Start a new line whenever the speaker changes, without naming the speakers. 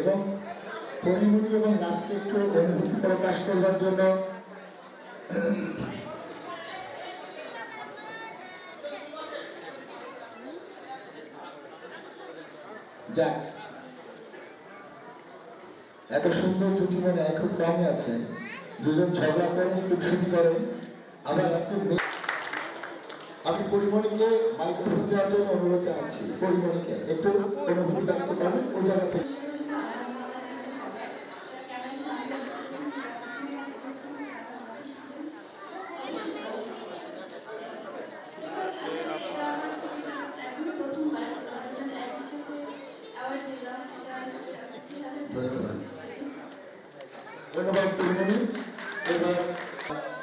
এবং পরিমণি এবং নাচকে একটু অনুভূতি প্রকাশ করবার জন্য যাক। এত সুন্দর জুটি মনে খুব কমই আছে। দুজন ঝগড়া করেন কুটসুটি করেন আবার এত আমি পরিমণিকে মাইক্রোফোন দেওয়ার জন্য অনুরোধ জানাচ্ছি। পরিমণিকে একটু অনুভূতি ব্যক্ত করবেন ওই জায়গা থেকে ধন্যবাদ তুলে নেবেন